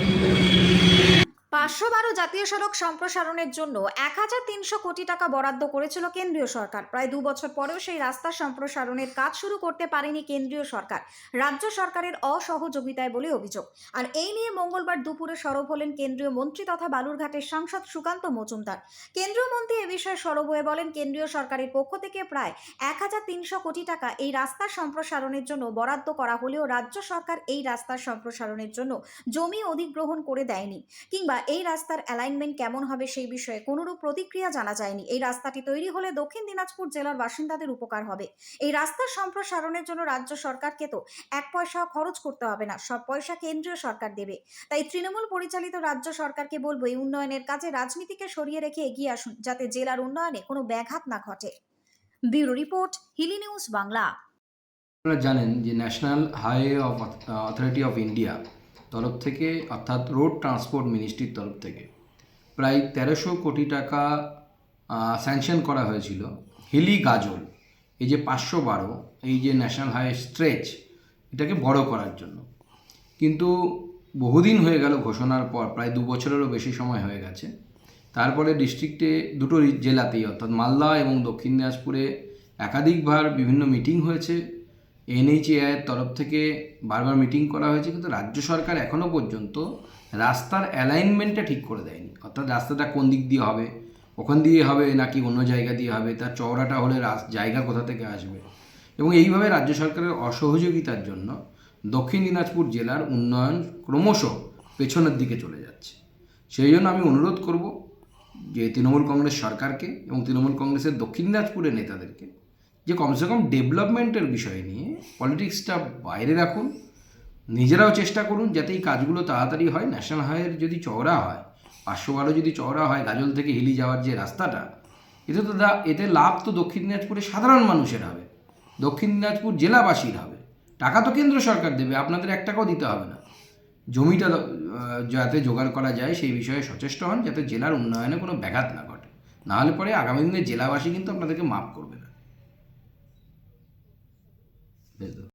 Thank you. পাঁচশো বারো জাতীয় সড়ক সম্প্রসারণের জন্য এক হাজার তিনশো কোটি টাকা বরাদ্দ করেছিল কেন্দ্রীয় সরকার। প্রায় দু বছর পরেও সেই রাস্তা সম্প্রসারণের কাজ শুরু করতে পারেনি কেন্দ্রীয় সরকার। রাজ্য সরকারের অসহযোগিতায় বলে অভিযোগ। আর এই নিয়ে মঙ্গলবার দুপুরে সরব হলেন কেন্দ্রীয় মন্ত্রী তথা বালুরঘাটের সাংসদ সুকান্ত মজুমদার। কেন্দ্রীয় মন্ত্রী এ বিষয়ে সরব হয়ে বলেন, কেন্দ্রীয় সরকারের পক্ষ থেকে প্রায় এক হাজার তিনশো কোটি টাকা এই রাস্তার সম্প্রসারণের জন্য বরাদ্দ করা হলেও রাজ্য সরকার এই রাস্তার সম্প্রসারণের জন্য জমি অধিগ্রহণ করে দেয়নি কিংবা এই রাস্তার অ্যালাইনমেন্ট কেমন হবে সেই বিষয়ে কোনোরূপ প্রতিক্রিয়া জানা যায়নি। এই রাস্তাটি তৈরি হলে দক্ষিণ দিনাজপুর জেলার বাসিন্দাদের উপকার হবে। এই রাস্তার সম্প্রসারণের জন্য রাজ্য সরকারকে তো এক পয়সাও খরচ করতে হবে না, সব পয়সা কেন্দ্রীয় সরকার দেবে। তাই তৃণমূল পরিচালিত রাজ্য সরকারকে বলব এই উন্নয়নের কাজে রাজনীতিকে সরিয়ে রেখে এগিয়ে আসুন, যাতে জেলার উন্নয়নে কোনো ব্যাঘাত না ঘটে। Bureau report, Hili news Bangla. আপনারা জানেন যে national highway authority of India তরফ থেকে, অর্থাৎ রোড ট্রান্সপোর্ট মিনিস্ট্রির তরফ থেকে। প্রায় তেরোশো কোটি টাকা স্যাংশন করা হয়েছিল। হিলি গাজল, এই যে পাঁচশো বারো, এই যে ন্যাশনাল হাইওয়ে স্ট্রেচ এটাকে বড় করার জন্য। কিন্তু বহুদিন হয়ে গেল ঘোষণার পর, প্রায় দু বছরেরও বেশি সময় হয়ে গেছে। তারপরে ডিস্ট্রিক্টে দুটো জেলাতেই, অর্থাৎ মালদা এবং দক্ষিণ দিনাজপুরে একাধিকবার বিভিন্ন মিটিং হয়েছে। এনএইচএআইয়ের তরফ থেকে বারবার মিটিং করা হয়েছে, কিন্তু রাজ্য সরকার এখনও পর্যন্ত রাস্তার অ্যালাইনমেন্টটা ঠিক করে দেয়নি। অর্থাৎ রাস্তাটা কোন দিক দিয়ে হবে, ওখান দিয়ে হবে নাকি অন্য জায়গা দিয়ে হবে, তার চওড়াটা হলে জায়গা কোথা থেকে আসবে? এবং এইভাবে রাজ্য সরকারের অসহযোগিতার জন্য দক্ষিণ দিনাজপুর জেলার উন্নয়ন ক্রমশ পেছনের দিকে চলে যাচ্ছে। সেই জন্য আমি অনুরোধ করব যে তৃণমূল কংগ্রেস সরকারকে এবং তৃণমূল কংগ্রেসের দক্ষিণ দিনাজপুরের নেতাদেরকে যে কমসে কম ডেভেলপমেন্টের বিষয় নিয়ে পলিটিক্সটা বাইরে রাখুন, নিজেরাও চেষ্টা করুন যাতে এই কাজগুলো তাড়াতাড়ি হয়। ন্যাশনাল হাইওয়ের যদি চওড়া হয়, পাঁচশো বারো যদি চওড়া হয়, গাজল থেকে হিলি যাওয়ার যে রাস্তাটা, এতে তো এতে লাভ তো দক্ষিণ দিনাজপুরের সাধারণ মানুষের হবে। দক্ষিণ দিনাজপুর জেলাবাসীর হবে। টাকা তো কেন্দ্র সরকার দেবে, আপনাদের এক টাকাও দিতে হবে না। জমিটা যাতে জোগাড় করা যায়, সেই বিষয়ে সচেষ্ট হন যাতে জেলার উন্নয়নে কোনো ব্যাঘাত না ঘটে। নাহলে পরে আগামী দিনে জেলাবাসী কিন্তু আপনাদেরকে মাফ করবে না। Neydi?